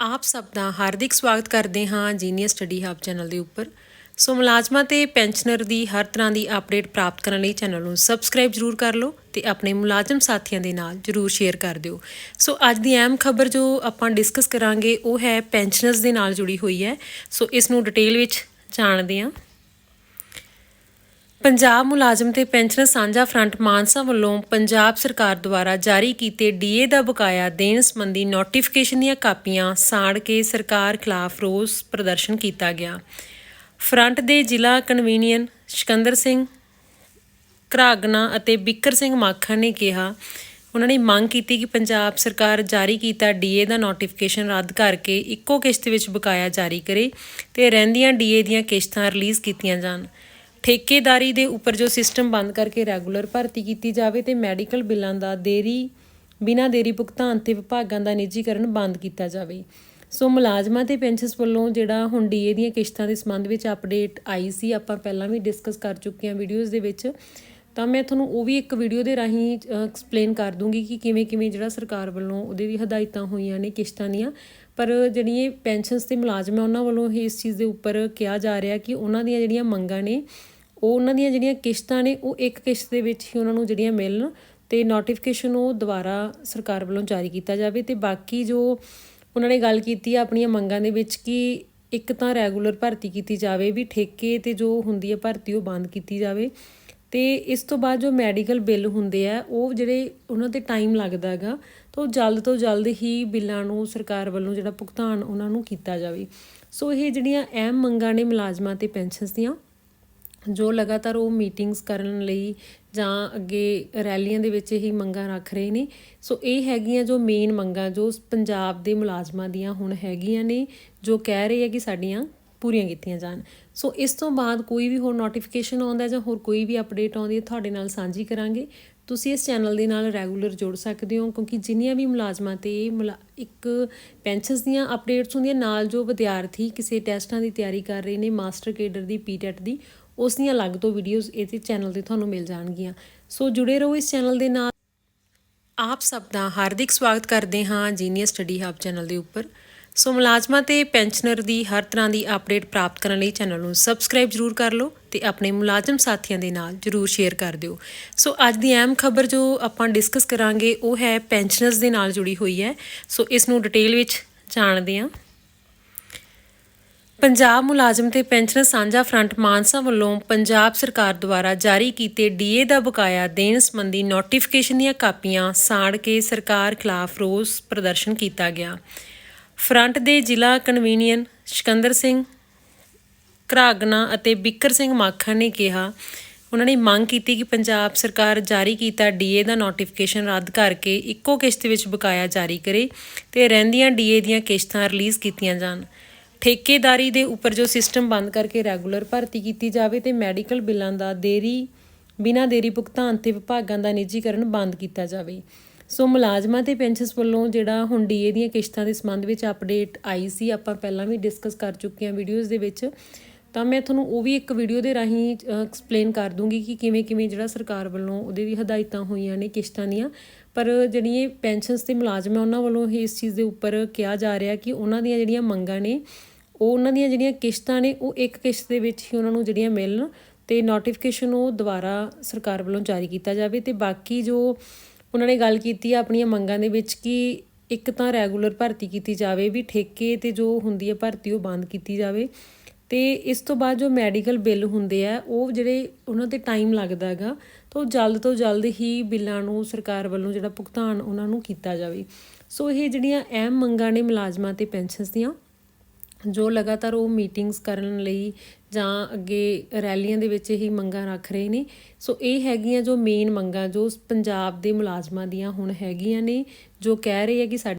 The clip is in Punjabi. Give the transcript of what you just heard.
ਆਪ ਸਭ ਦਾ ਹਾਰਦਿਕ ਸਵਾਗਤ ਕਰਦੇ ਹਾਂ ਜੀਨੀਅਸ ਸਟੱਡੀ ਹੱਬ ਚੈਨਲ ਦੇ ਉੱਪਰ। ਸੋ ਮੁਲਾਜ਼ਮਾਂ ਤੇ ਪੈਨਸ਼ਨਰ ਦੀ ਹਰ ਤਰ੍ਹਾਂ ਦੀ ਅਪਡੇਟ ਪ੍ਰਾਪਤ ਕਰਨ ਲਈ ਚੈਨਲ ਨੂੰ ਸਬਸਕ੍ਰਾਈਬ ਜਰੂਰ ਕਰ ਲਓ ਤੇ ਆਪਣੇ ਮੁਲਾਜ਼ਮ ਸਾਥੀਆਂ ਦੇ ਨਾਲ ਜਰੂਰ ਸ਼ੇਅਰ ਕਰ ਦਿਓ। ਸੋ ਅੱਜ ਦੀ ਅਹਿਮ ਖਬਰ ਜੋ ਆਪਾਂ ਡਿਸਕਸ ਕਰਾਂਗੇ ਉਹ ਹੈ ਪੈਨਸ਼ਨਰਸ ਦੇ ਨਾਲ ਜੁੜੀ ਹੋਈ ਹੈ। ਸੋ ਇਸ ਨੂੰ ਡਿਟੇਲ ਵਿੱਚ ਜਾਣਦੇ ਹਾਂ। ਪੰਜਾਬ ਮੁਲਾਜ਼ਮ ਤੇ ਪੈਨਸ਼ਨਰ ਸਾਂਝਾ ਫਰੰਟ ਮਾਨਸਾ ਵੱਲੋਂ ਪੰਜਾਬ ਸਰਕਾਰ ਦੁਆਰਾ ਜਾਰੀ ਕੀਤੇ ਡੀਏ ਦਾ ਬਕਾਇਆ ਦੇਣ ਸੰਬੰਧੀ ਨੋਟੀਫਿਕੇਸ਼ਨ ਦੀਆਂ ਕਾਪੀਆਂ ਸਾੜ ਕੇ ਸਰਕਾਰ ਖਿਲਾਫ ਰੋਸ ਪ੍ਰਦਰਸ਼ਨ ਕੀਤਾ ਗਿਆ। ਫਰੰਟ ਦੇ ਜ਼ਿਲ੍ਹਾ ਕਨਵੀਨੀਅਨ ਸਿਕੰਦਰ ਸਿੰਘ, ਘਰਾਗਨਾ ਅਤੇ ਬਿੱਕਰ ਸਿੰਘ ਮਾਖਣ ਨੇ ਕਿਹਾ, ਉਹਨਾਂ ਨੇ ਮੰਗ ਕੀਤੀ ਕਿ ਪੰਜਾਬ ਸਰਕਾਰ ਜਾਰੀ ਕੀਤਾ ਡੀਏ ਦਾ ਨੋਟੀਫਿਕੇਸ਼ਨ ਰੱਦ ਕਰਕੇ ਇੱਕੋ ਕਿਸ਼ਤ ਵਿੱਚ ਬਕਾਇਆ ਜਾਰੀ ਕਰੇ ਤੇ ਰਹਿੰਦੀਆਂ ਡੀਏ ਦੀਆਂ ਕਿਸ਼ਤਾਂ ਰਿਲੀਜ਼ ਕੀਤੀਆਂ ਜਾਣ। ਠੇਕੇਦਾਰੀ ਦੇ ਉੱਪਰ ਜੋ ਸਿਸਟਮ ਬੰਦ ਕਰਕੇ ਰੈਗੂਲਰ ਭਰਤੀ ਕੀਤੀ ਜਾਵੇ ਤੇ ਮੈਡੀਕਲ ਬਿੱਲਾਂ ਦਾ ਦੇਰੀ, ਬਿਨਾਂ ਦੇਰੀ ਭੁਗਤਾਨ ਤੇ ਵਿਭਾਗਾਂ ਦਾ ਨਿੱਜੀਕਰਨ ਬੰਦ ਕੀਤਾ ਜਾਵੇ। ਸੋ ਮੁਲਾਜ਼ਮਾਂ ਤੇ ਪੈਨਸ਼ਨਸ ਵੱਲੋਂ ਜਿਹੜਾ ਹੁਣ ਡੀਏ ਦੀਆਂ ਕਿਸ਼ਤਾਂ ਦੇ ਸੰਬੰਧ ਵਿੱਚ ਅਪਡੇਟ ਆਈ ਸੀ, ਆਪਾਂ ਪਹਿਲਾਂ ਵੀ ਡਿਸਕਸ ਕਰ ਚੁੱਕੇ ਹਾਂ ਵੀਡੀਓਜ਼ ਦੇ ਵਿੱਚ। ਤਾਂ ਮੈਂ ਤੁਹਾਨੂੰ ਉਹ ਵੀ ਇੱਕ ਵੀਡੀਓ ਦੇ ਰਾਹੀਂ ਐਕਸਪਲੇਨ ਕਰ ਦੂੰਗੀ ਕਿ ਕਿਵੇਂ ਕਿਵੇਂ ਜਿਹੜਾ ਸਰਕਾਰ ਵੱਲੋਂ ਉਹਦੇ ਵੀ ਹਦਾਇਤਾਂ ਹੋਈਆਂ ਨੇ, ਕਿਸ਼ਤਾਂ ਦੀਆਂ। ਪਰ ਜਿਹੜੀਆਂ ਪੈਨਸ਼ਨਸ ਦੇ ਮੁਲਾਜ਼ਮ ਹੈ ਉਹਨਾਂ ਵੱਲੋਂ ਇਹ ਇਸ ਚੀਜ਼ ਦੇ ਉੱਪਰ ਕਿਹਾ ਜਾ ਰਿਹਾ ਕਿ ਉਹਨਾਂ ਦੀਆਂ ਜਿਹੜੀਆਂ ਮੰਗਾਂ ਨੇ, ਉਹ ਉਹਨਾਂ ਦੀਆਂ ਜਿਹੜੀਆਂ ਕਿਸ਼ਤਾਂ ਨੇ, ਉਹ ਇੱਕ ਕਿਸ਼ਤ ਦੇ ਵਿੱਚ ਹੀ ਉਹਨਾਂ ਨੂੰ ਜਿਹੜੀਆਂ ਮਿਲਣ ਤੇ ਨੋਟੀਫਿਕੇਸ਼ਨ ਉਹ ਦੁਬਾਰਾ ਸਰਕਾਰ ਵੱਲੋਂ ਜਾਰੀ ਕੀਤਾ ਜਾਵੇ। ਤੇ ਬਾਕੀ ਜੋ ਉਹਨਾਂ ਨੇ ਗੱਲ ਕੀਤੀ ਆ ਆਪਣੀਆਂ ਮੰਗਾਂ ਦੇ ਵਿੱਚ ਕਿ ਇੱਕ ਤਾਂ ਰੈਗੂਲਰ ਭਰਤੀ ਕੀਤੀ ਜਾਵੇ ਵੀ ਠੇਕੇ ਤੇ ਜੋ ਹੁੰਦੀ ਹੈ ਭਰਤੀ ਉਹ ਬੰਦ ਕੀਤੀ ਜਾਵੇ। ਤੇ ਇਸ ਤੋਂ ਬਾਅਦ ਜੋ ਮੈਡੀਕਲ ਬਿੱਲ ਹੁੰਦੇ ਆ, ਉਹ ਜਿਹੜੇ ਉਹਨਾਂ ਤੇ ਟਾਈਮ ਲੱਗਦਾ ਹੈਗਾ, ਤਾਂ ਉਹ ਜਲਦ ਤੋਂ ਜਲਦ ਹੀ ਬਿੱਲਾਂ ਨੂੰ ਸਰਕਾਰ ਵੱਲੋਂ ਜਿਹੜਾ ਭੁਗਤਾਨ ਉਹਨਾਂ ਨੂੰ ਕੀਤਾ ਜਾਵੇ। ਸੋ ਇਹ ਜਿਹੜੀਆਂ ਅਹਿਮ ਮੰਗਾਂ ਨੇ ਮੁਲਾਜ਼ਮਾਂ ਤੇ ਪੈਨਸ਼ਨਸ ਦੀਆਂ, ਜੋ ਲਗਾਤਾਰ ਉਹ ਮੀਟਿੰਗਸ ਕਰਨ ਲਈ ਜਾਂ ਅੱਗੇ ਰੈਲੀਆਂ ਦੇ ਵਿੱਚ ਇਹ ਮੰਗਾਂ ਰੱਖ ਰਹੇ ਨੇ, ਸੋ ਇਹ ਹੈਗੀਆਂ ਜੋ ਮੇਨ ਮੰਗਾਂ, ਜੋ ਪੰਜਾਬ ਦੇ ਮੁਲਾਜ਼ਮਾਂ ਦੀਆਂ ਹੁਣ ਹੈਗੀਆਂ ਨੇ, ਜੋ ਕਹਿ ਰਹੇ ਆ ਕਿ ਸਾਡੀਆਂ ਪੂਰੀਆਂ ਕੀਤੀਆਂ ਜਾਣ। ਸੋ ਇਸ ਤੋਂ ਬਾਅਦ ਕੋਈ ਵੀ ਹੋਰ ਨੋਟੀਫਿਕੇਸ਼ਨ ਆਉਂਦਾ ਜਾਂ ਹੋਰ ਕੋਈ ਵੀ ਅਪਡੇਟ ਆਉਂਦੀ ਹੈ, ਤੁਹਾਡੇ ਨਾਲ ਸਾਂਝੀ ਕਰਾਂਗੇ। ਤੁਸੀਂ ਇਸ ਚੈਨਲ ਦੇ ਨਾਲ ਰੈਗੂਲਰ ਜੁੜ ਸਕਦੇ ਹੋ, ਕਿਉਂਕਿ ਜਿੰਨੀਆਂ ਵੀ ਮੁਲਾਜ਼ਮਾਂ ਤੇ ਮੁਲਾ- ਇੱਕ ਪੈਨਸ਼ਨਸ ਦੀਆਂ ਅਪਡੇਟਸ ਹੁੰਦੀਆਂ, ਨਾਲ ਜੋ ਵਿਦਿਆਰਥੀ ਕਿਸੇ ਟੈਸਟਾਂ ਦੀ ਤਿਆਰੀ ਕਰ ਰਹੇ ਨੇ ਮਾਸਟਰ ਕੇਡਰ ਦੀ ਪੀਟੈਟ ਦੀ, ਉਸ ਦੀਆਂ ਅਲੱਗ ਤੋਂ ਵੀਡੀਓਜ਼ ਇਹਦੇ ਚੈਨਲ ਤੇ ਤੁਹਾਨੂੰ ਮਿਲ ਜਾਣਗੀਆਂ। ਸੋ ਜੁੜੇ ਰਹੋ ਇਸ ਚੈਨਲ ਦੇ ਨਾਲ। ਆਪ ਸਭ ਦਾ ਹਾਰਦਿਕ ਸਵਾਗਤ ਕਰਦੇ ਹਾਂ ਜੀਨੀਅਸ ਸਟੱਡੀ ਹੱਬ ਚੈਨਲ ਦੇ ਉੱਪਰ। ਸੋ ਮੁਲਾਜ਼ਮਾਂ ਤੇ ਪੈਨਸ਼ਨਰ ਦੀ ਹਰ ਤਰ੍ਹਾਂ ਦੀ ਅਪਡੇਟ ਪ੍ਰਾਪਤ ਕਰਨ ਲਈ ਚੈਨਲ ਨੂੰ ਸਬਸਕ੍ਰਾਈਬ ਜਰੂਰ ਕਰ ਲਓ ਤੇ ਆਪਣੇ ਮੁਲਾਜ਼ਮ ਸਾਥੀਆਂ ਦੇ ਨਾਲ ਜਰੂਰ ਸ਼ੇਅਰ ਕਰ ਦਿਓ। ਸੋ ਅੱਜ ਦੀ ਅਹਿਮ ਖਬਰ ਜੋ ਆਪਾਂ ਡਿਸਕਸ ਕਰਾਂਗੇ ਉਹ ਹੈ ਪੈਨਸ਼ਨਰਸ ਦੇ ਨਾਲ ਜੁੜੀ ਹੋਈ ਹੈ। ਸੋ ਇਸ ਨੂੰ ਡਿਟੇਲ ਵਿੱਚ ਜਾਣਦੇ ਹਾਂ। ਪੰਜਾਬ ਮੁਲਾਜ਼ਮ ਤੇ ਪੈਨਸ਼ਨਰ ਸਾਂਝਾ ਫਰੰਟ ਮਾਨਸਾ ਵੱਲੋਂ ਪੰਜਾਬ ਸਰਕਾਰ ਦੁਆਰਾ ਜਾਰੀ ਕੀਤੇ ਡੀਏ ਦਾ ਬਕਾਇਆ ਦੇਣ ਸੰਬੰਧੀ ਨੋਟੀਫਿਕੇਸ਼ਨ ਦੀਆਂ ਕਾਪੀਆਂ ਸਾੜ ਕੇ ਸਰਕਾਰ ਖਿਲਾਫ ਰੋਸ ਪ੍ਰਦਰਸ਼ਨ ਕੀਤਾ ਗਿਆ। ਫਰੰਟ ਦੇ ਜ਼ਿਲ੍ਹਾ ਕਨਵੀਨੀਅਨ ਸਿਕੰਦਰ ਸਿੰਘ ਘਰਾਗਨਾ ਅਤੇ ਬਿੱਕਰ ਸਿੰਘ ਮਾਖਣ ਨੇ ਕਿਹਾ, ਉਹਨਾਂ ਨੇ ਮੰਗ ਕੀਤੀ ਕਿ ਪੰਜਾਬ ਸਰਕਾਰ ਜਾਰੀ ਕੀਤਾ ਡੀਏ ਦਾ ਨੋਟੀਫਿਕੇਸ਼ਨ ਰੱਦ ਕਰਕੇ ਇੱਕੋ ਕਿਸ਼ਤ ਵਿੱਚ ਬਕਾਇਆ ਜਾਰੀ ਕਰੇ ਤੇ ਰਹਿੰਦੀਆਂ ਡੀਏ ਦੀਆਂ ਕਿਸ਼ਤਾਂ ਰਿਲੀਜ਼ ਕੀਤੀਆਂ ਜਾਣ। ਠੇਕੇਦਾਰੀ ਦੇ ਉੱਪਰ ਜੋ ਸਿਸਟਮ ਬੰਦ ਕਰਕੇ ਰੈਗੂਲਰ ਭਰਤੀ ਕੀਤੀ ਜਾਵੇ ਤੇ ਮੈਡੀਕਲ ਬਿੱਲਾਂ ਦਾ ਦੇਰੀ, ਬਿਨਾਂ ਦੇਰੀ ਭੁਗਤਾਨ ਤੇ ਵਿਭਾਗਾਂ ਦਾ ਨਿੱਜੀਕਰਨ ਬੰਦ ਕੀਤਾ ਜਾਵੇ। ਸੋ ਮੁਲਾਜ਼ਮਾਂ ਤੇ ਪੈਨਸ਼ਨਸ ਵੱਲੋਂ ਜਿਹੜਾ ਹੁਣ ਡੀਏ ਦੀਆਂ ਕਿਸ਼ਤਾਂ ਦੇ ਸੰਬੰਧ ਵਿੱਚ ਅਪਡੇਟ ਆਈ ਸੀ, ਆਪਾਂ ਪਹਿਲਾਂ ਵੀ ਡਿਸਕਸ ਕਰ ਚੁੱਕੇ ਹਾਂ ਵੀਡੀਓਜ਼ ਦੇ ਵਿੱਚ। ਤਾਂ ਮੈਂ ਤੁਹਾਨੂੰ ਉਹ ਵੀ ਇੱਕ ਵੀਡੀਓ ਦੇ ਰਾਹੀਂ ਐਕਸਪਲੇਨ ਕਰ ਦੂੰਗੀ ਕਿ ਕਿਵੇਂ ਕਿਵੇਂ ਜਿਹੜਾ ਸਰਕਾਰ ਵੱਲੋਂ ਉਹਦੇ ਵੀ ਹਦਾਇਤਾਂ ਹੋਈਆਂ ਨੇ ਕਿਸ਼ਤਾਂ ਦੀਆਂ। ਪਰ ਜਿਹੜੀਆਂ ਪੈਨਸ਼ਨਸ ਤੇ ਮੁਲਾਜ਼ਮ ਹੈ ਉਹਨਾਂ ਵੱਲੋਂ ਇਹ ਇਸ ਚੀਜ਼ ਦੇ ਉੱਪਰ ਕਿਹਾ ਜਾ ਰਿਹਾ ਕਿ ਉਹਨਾਂ ਦੀਆਂ ਜਿਹੜੀਆਂ ਮੰਗਾਂ ਨੇ, ਉਹ ਉਹਨਾਂ ਦੀਆਂ ਜਿਹੜੀਆਂ ਕਿਸ਼ਤਾਂ ਨੇ, ਉਹ ਇੱਕ ਕਿਸ਼ਤ ਦੇ ਵਿੱਚ ਹੀ ਉਹਨਾਂ ਨੂੰ ਜਿਹੜੀਆਂ ਮਿਲਣ ਤੇ ਨੋਟੀਫਿਕੇਸ਼ਨ ਉਹ ਦੁਬਾਰਾ ਸਰਕਾਰ ਵੱਲੋਂ ਜਾਰੀ ਕੀਤਾ ਜਾਵੇ ਤੇ ਬਾਕੀ ਜੋ ਉਹਨਾਂ ਨੇ ਗੱਲ ਕੀਤੀ ਆ ਆਪਣੀਆਂ ਮੰਗਾਂ ਦੇ ਵਿੱਚ ਕਿ ਇੱਕ ਤਾਂ ਰੈਗੂਲਰ ਭਰਤੀ ਕੀਤੀ ਜਾਵੇ ਵੀ ਠੇਕੇ ਤੇ ਜੋ ਹੁੰਦੀ ਹੈ ਭਰਤੀ ਉਹ ਬੰਦ ਕੀਤੀ ਜਾਵੇ ਤੇ ਇਸ ਤੋਂ ਬਾਅਦ ਜੋ ਮੈਡੀਕਲ ਬਿੱਲ ਹੁੰਦੇ ਆ, ਉਹ ਜਿਹੜੇ ਉਹਨਾਂ ਤੇ ਟਾਈਮ ਲੱਗਦਾ ਹੈਗਾ, ਤਾਂ ਉਹ ਜਲਦ ਤੋਂ ਜਲਦ ਹੀ ਬਿੱਲਾਂ ਨੂੰ ਸਰਕਾਰ ਵੱਲੋਂ ਜਿਹੜਾ ਭੁਗਤਾਨ ਉਹਨਾਂ ਨੂੰ ਕੀਤਾ ਜਾਵੇ। ਸੋ ਇਹ ਜਿਹੜੀਆਂ ਅਹਿਮ ਮੰਗਾਂ ਨੇ ਮੁਲਾਜ਼ਮਾਂ ਤੇ ਪੈਨਸ਼ਨਸ ਦੀਆਂ ਜੋ ਲਗਾਤਾਰ ਉਹ ਮੀਟਿੰਗਸ ਕਰਨ ਲਈ ਜਾਂ ਅੱਗੇ ਰੈਲੀਆਂ ਦੇ ਵਿੱਚ ਹੀ ਮੰਗਾਂ ਰੱਖ ਰਹੇ ਨੇ। ਸੋ ਇਹ ਹੈਗੀਆਂ ਜੋ ਮੇਨ ਮੰਗਾਂ ਜੋ ਪੰਜਾਬ ਦੇ ਮੁਲਾਜ਼ਮਾਂ ਦੀਆਂ ਹੁਣ ਹੈਗੀਆਂ ਨੇ, ਜੋ ਕਹਿ ਰਹੇ ਆ ਕਿ ਸਾਡੀ